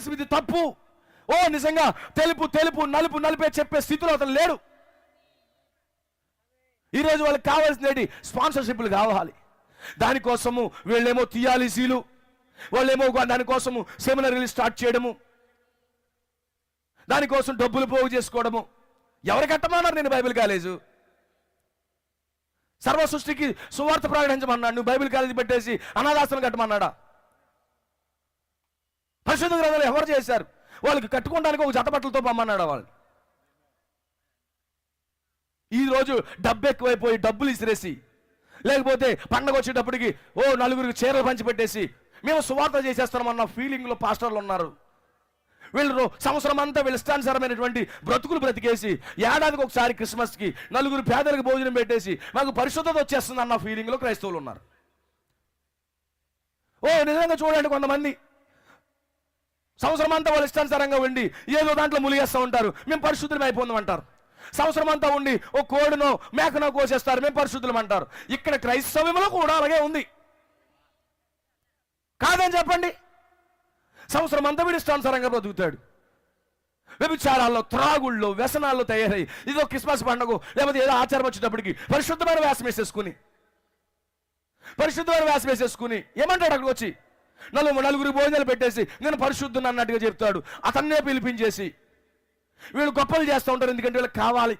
కనీసం ఇది తప్పు. ఓ నిజంగా తెలుపు తెలుపు నలుపు నలిపే చెప్పే స్థితిలో అతను లేడు. ఈరోజు వాళ్ళకి కావాల్సినవి స్పాన్సర్షిప్లు కావాలి. దానికోసము వీళ్ళేమో థియాలిసీలు వాళ్ళేమో దానికోసము సెమినరీలు స్టార్ట్ చేయడము. దానికోసం డబ్బులు పోగు చేసుకోవడము. ఎవరు కట్టమన్నారు నేను బైబిల్ కాలేజు? సర్వ సృష్టికి సువార్త ప్రకటించమన్నాడు. నువ్వు బైబిల్ కాలేజీ పెట్టేసి అనాథాశ్రమం కట్టమన్నాడా? పరిశుద్ధ గ్రంథాలు ఎవరు చేశారు? వాళ్ళకి కట్టుకోవడానికి ఒక జతబట్టలతో పమ్మన్నాడు వాళ్ళు. ఈ రోజు డబ్బు ఎక్కువైపోయి డబ్బులు ఇసిరేసి లేకపోతే పండగ వచ్చేటప్పటికి ఓ నలుగురికి చీరలు పంచిపెట్టేసి మేము సువార్త చేసేస్తామన్న ఫీలింగ్లో పాస్టర్లు ఉన్నారు. వీళ్ళు సంవత్సరం అంతా వీళ్ళు ఇష్టానుసారమైనటువంటి బ్రతుకులు బ్రతికేసి ఏడాదికి ఒకసారి క్రిస్మస్కి నలుగురు పేదలకు భోజనం పెట్టేసి మాకు పరిశుద్ధత వచ్చేస్తుంది అన్న ఫీలింగ్లో క్రైస్తవులు ఉన్నారు. ఓ నిజంగా చూడండి కొంతమంది. సంవత్సరం అంతా వాళ్ళు ఇష్టానుసారంగా ఉండి ఏదో దాంట్లో ములిగేస్తూ ఉంటారు. మేము పరిశుద్ధులం అయిపోదాం అంటారు. సంవత్సరం అంతా ఉండి ఓ కోడినో మేకనో కోసేస్తారు. మేము పరిశుద్ధులం అంటారు. ఇక్కడ క్రైస్తవ్యంలో కూడా అలాగే ఉంది. కాదని చెప్పండి. సంవత్సరం అంతా వీడు ఇష్టానుసారంగా బ్రతుకుతాడు. వ్యభిచారాల్లో త్రాగుళ్ళో వ్యసనాల్లో తయారై ఇదో క్రిస్మస్ పండుగ లేకపోతే ఏదో ఆచారం వచ్చేటప్పటికి పరిశుద్ధమైన వేసం వేసేసుకుని పరిశుద్ధమైన వేసం వేసేసుకుని ఏమంటాడు అక్కడికి వచ్చి? నలుగురు నలుగురు భోజనాలు పెట్టేసి నేను పరిశుద్ధుని అన్నట్టుగా చెప్తాడు. అతన్నే పిలిపించేసి వీళ్ళు గొప్పలు చేస్తూ ఉంటారు ఎందుకంటే వీళ్ళకి కావాలి.